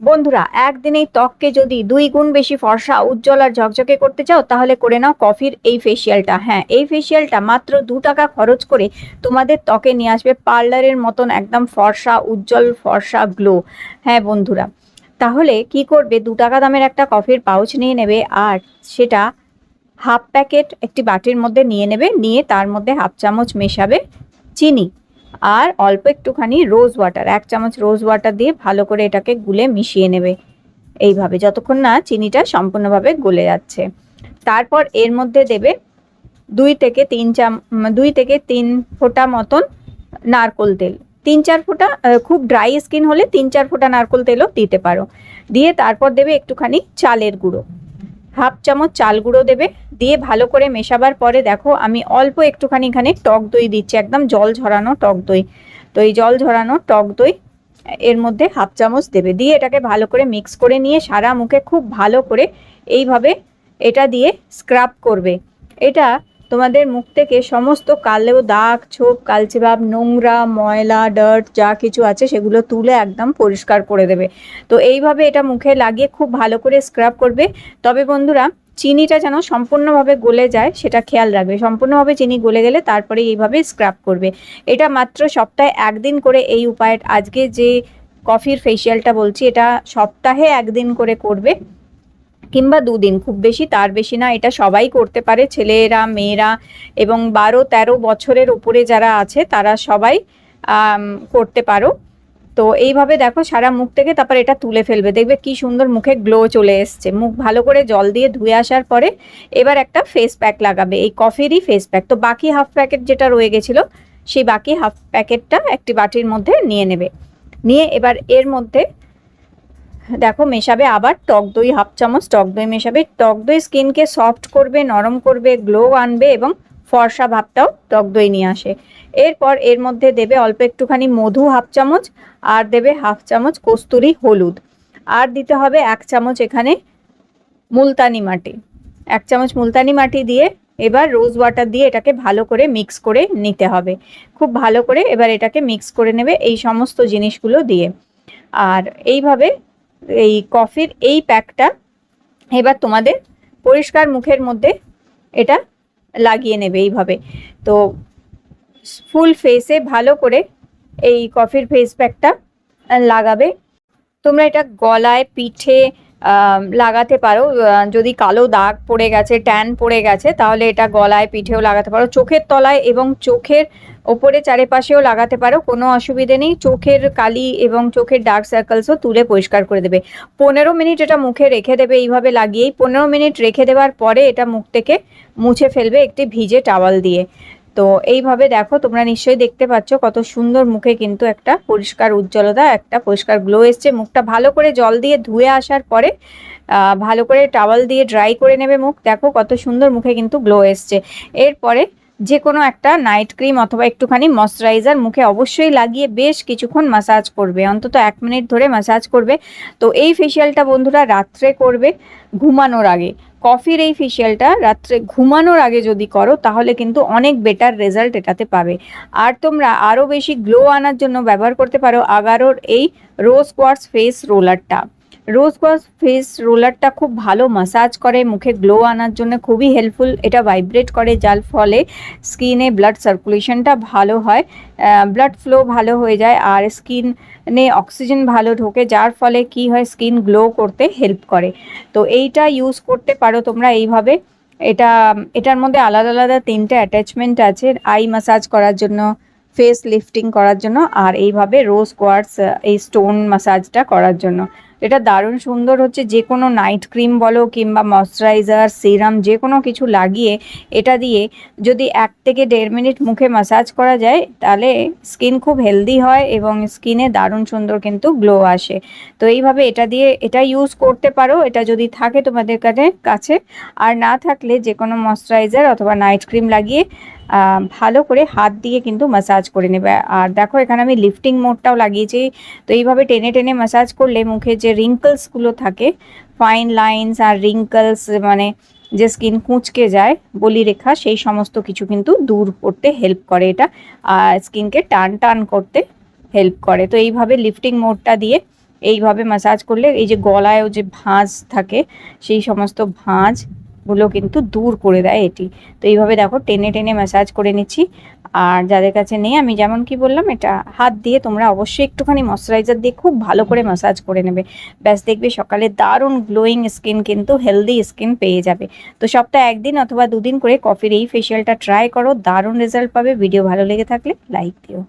বন্ধুরা, একদিনেই ত্বককে যদি দুই গুণ বেশি ফর্সা, উজ্জ্বল আর ঝকঝকে করতে চাও, তাহলে করে নাও কফির এই ফেসিয়ালটা হ্যাঁ এই ফেসিয়ালটা মাত্র দু টাকা খরচ করে তোমাদের ত্বকে নিয়ে আসবে পার্লারের মতন একদম ফর্সা, উজ্জ্বল, ফর্সা গ্লো হ্যাঁ বন্ধুরা, তাহলে কি করবে? দু টাকা দামের একটা কফির পাউচ নিয়ে নেবে আর সেটা হাফ প্যাকেট একটি বাটির মধ্যে নিয়ে নেবে, নিয়ে তার মধ্যে হাফ চামচ মেশাবে চিনি। আর অল্প একটুখানি রোজ ওয়াটার, এক চামচ রোজ ওয়াটার দিয়ে ভালো করে এটাকে গুলে মিশিয়ে নেবে। এইভাবে যতক্ষণ না চিনিটা সম্পূর্ণভাবে গলে যাচ্ছে। তারপর এর মধ্যে দেবে দুই থেকে তিন চাম, দুই থেকে তিন ফোঁটা মতন নারকোল তেল। তিন চার ফোঁটা খুব ড্রাই স্কিন হলে তিন চার ফোঁটা নারকোল তেলও দিতে পারো। দিয়ে তারপর দেবে একটুখানি চালের গুঁড়ো। হাফ চামচ চাল গুঁড়ো দেবে। দিয়ে ভালো করে মেশাবার পরে দেখো আমি অল্প একটুখানি এখানে টক দই দিচ্ছি, একদম জল ঝরানো টক দই। তো এই জল ঝরানো টক দই এর মধ্যে হাফ চামচ দেবে। দিয়ে এটাকে ভালো করে মিক্স করে নিয়ে সারা মুখে খুব ভালো করে এইভাবে এটা দিয়ে স্ক্রাব করবে। এটা তোমাদের মুখ থেকে সমস্ত কালো দাগ, ছোপ কালচে ভাব নোংরা, ময়লা ডার্ট যা কিছু আছে সেগুলো তুলে একদম পরিষ্কার করে দেবে। তো এইভাবে এটা মুখে লাগিয়ে খুব ভালো করে স্ক্রাব করবে। তবে বন্ধুরা, চিনিটা যেন সম্পূর্ণভাবে গলে যায় সেটা খেয়াল রাখবে। সম্পূর্ণভাবে চিনি গলে গেলে তারপরে এইভাবে স্ক্রাব করবে। এটা মাত্র সপ্তাহে একদিন করে এই উপায়। আজকে যে কফির ফেসিয়ালটা বলছি, এটা সপ্তাহে একদিন করে করবে। কিংবা দুদিন, খুব বেশি তার বেশি না, এটা সবাই করতে পারে, ছেলেরা, মেয়েরা এবং বারো, তেরো বছরের উপরে যারা আছে, তারা সবাই করতে পারো। তো এইভাবে দেখো সারা মুখ থেকে তারপর এটা তুলে ফেলবে। দেখবে কি সুন্দর মুখে গ্লো চলে এসছে। মুখ ভালো করে জল দিয়ে ধুয়ে আসার পরে এবার একটা ফেস প্যাক লাগাবে। এই কফিরই ফেস প্যাক তো বাকি হাফ প্যাকেট যেটা রয়ে গেছিল, সেই বাকি হাফ প্যাকেটটা একটি বাটির মধ্যে নিয়ে নেবে। নিয়ে এবার এর মধ্যে দেখো, মেশাবে আবার টক দই, হাফ চামচ টক দই মেশাবে। টক দই স্কিনকে সফট করবে, নরম করবে, গ্লো আনবে এবং ফর্সা ভাবটাও টক দই নিয়ে আসে। এরপর এর মধ্যে দেবে অল্প একটুখানি মধু, হাফ চামচ, আর দেবে হাফ চামচ কস্তুরি হলুদ। আর দিতে হবে এক চামচ এখানে মুলতানি মাটি। এক চামচ মুলতানি মাটি দিয়ে এবার রোজ ওয়াটার দিয়ে এটাকে ভালো করে মিক্স করে নিতে হবে। খুব ভালো করে এবার এটাকে মিক্স করে নেবে এই সমস্ত জিনিসগুলো দিয়ে। আর এইভাবে এই কফির এই প্যাকটা এবার তোমাদের পরিষ্কার মুখের মধ্যে এটা লাগিয়ে নেবে এইভাবে। তো ফুল ফেসে ভালো করে এই কফির ফেস প্যাকটা লাগাবে। তোমরা এটা গলায়, পিঠে লাগাতে পারো। যদি কালো দাগ পড়ে গেছে ট্যান পড়ে গেছে, তাহলে এটা গলায়, পিঠেও লাগাতে পারো। চোখের তলায় এবং চোখের ওপরে চারিপাশেও লাগাতে পারো, কোনো অসুবিধে নেই। চোখের কালি এবং চোখের ডার্ক সার্কেলসও তুলে পরিষ্কার করে দেবে। পনেরো মিনিট এটা মুখে রেখে দেবে এইভাবে লাগিয়েই। পনেরো মিনিট রেখে দেওয়ার পরে এটা মুখ থেকে মুছে ফেলবে একটি ভিজে টাওয়াল দিয়ে। তো এইভাবে দেখো, তোমরা নিশ্চয়ই দেখতে পাচ্ছ কত সুন্দর মুখে কিন্তু একটা পরিষ্কার উজ্জ্বলতা, একটা পরিষ্কার গ্লো এসছে। মুখটা ভালো করে জল দিয়ে ধুয়ে আসার পরে ভালো করে টাওয়াল দিয়ে ড্রাই করে নেবে মুখ। দেখো কত সুন্দর মুখে কিন্তু গ্লো এসছে। এরপরে যে কোনো একটা নাইট ক্রিম অথবা একটুখানি ময়শ্চারাইজার মুখে অবশ্যই লাগিয়ে বেশ কিছুক্ষণ মাসাজ করবে। অন্তত এক মিনিট ধরে মাসাজ করবে। তো এই ফেসিয়ালটা বন্ধুরা রাত্রে করবে ঘুমানোর আগে। কফির এই ফেশিয়ালটা রাত্রে ঘুমানোর আগে যদি করো, তাহলে কিন্তু অনেক বেটার রেজাল্ট এটাতে পাবে। আর তোমরা আরও বেশি গ্লো আনার জন্য ব্যবহার করতে পারো আগারোর এই রোজ কোয়ার্টস ফেস রোলারটা রোজ কোয়ার্টস ফেস রোলারটা খুব ভালো মাসাজ করে, মুখে গ্লো আনার জন্য খুবই হেল্পফুল এটা ভাইব্রেট করে, যার ফলে স্কিনে ব্লাড সার্কুলেশনটা ভালো হয়। ব্লাড ফ্লো ভালো হয়ে যায় আর স্কিনে অক্সিজেন ভালো ঢোকে, যার ফলে কি হয় স্কিন গ্লো করতে হেল্প করে। তো এইটা ইউজ করতে পারো তোমরা এইভাবে। এটা, এটার মধ্যে আলাদা আলাদা তিনটে অ্যাটাচমেন্ট আছে। আই মাসাজ করার জন্য ফেস লিফটিং করার জন্য আর এইভাবে রোজ কোয়ার্টস এই স্টোন মাসাজটা করার জন্য। এটা দারুণ সুন্দর হচ্ছে, যে কোনো নাইট ক্রিম বলো কিংবা ময়শ্চারাইজার সিরাম যে কোনো কিছু লাগিয়ে এটা দিয়ে যদি এক থেকে দেড় মিনিট মুখে মাসাজ করা যায়, তাহলে স্কিন খুব হেলদি হয় এবং স্কিনে দারুণ সুন্দর কিন্তু গ্লো আসে। তো এইভাবে এটা দিয়ে, এটা ইউজ করতে পারো, এটা যদি থাকে তোমাদের কাছে কাছে। আর না থাকলে যে কোনো ময়শ্চারাইজার অথবা নাইট ক্রিম লাগিয়ে ভালো করে হাত দিয়ে কিন্তু মাসাজ করে নেবে। আর দেখো, এখানে আমি লিফটিং মোডটাও লাগিয়েছি। তো এইভাবে টেনে টেনে মাসাজ করলে মুখে যে রিঙ্কলসগুলো থাকে ফাইন লাইন্স আর রিঙ্কলস মানে যে স্কিন কুঁচকে যায় বলি রেখা সেই সমস্ত কিছু কিন্তু দূর করতে হেল্প করে এটা। আর স্কিনকে টান টান করতে হেল্প করে। তো এইভাবে লিফটিং মোডটা দিয়ে এইভাবে ম্যাসাজ করলে এই যে গলায়ও যে ভাঁজ থাকে, সেই সমস্ত ভাঁজ গুলো কিন্তু দূর করে দেয় এটি। তো এইভাবে দেখো টেনে টেনে ম্যাসাজ করে নিচ্ছি। আর যাদের কাছে নেই, আমি যেমন কি বললাম, এটা হাত দিয়ে তোমরা অবশ্যই একটুখানি ময়শ্চারাইজার দিয়ে খুব ভালো করে ম্যাসাজ করে নেবে। ব্যাস, দেখবে সকালে দারুণ গ্লোয়িং স্কিন কিন্তু হেলদি স্কিন পেয়ে যাবে। তো সপ্তাহে একদিন অথবা দুদিন করে কফির এই ফেশিয়ালটা ট্রাই করো, দারুণ রেজাল্ট পাবে। ভিডিও ভালো লেগে থাকলে লাইক দিও।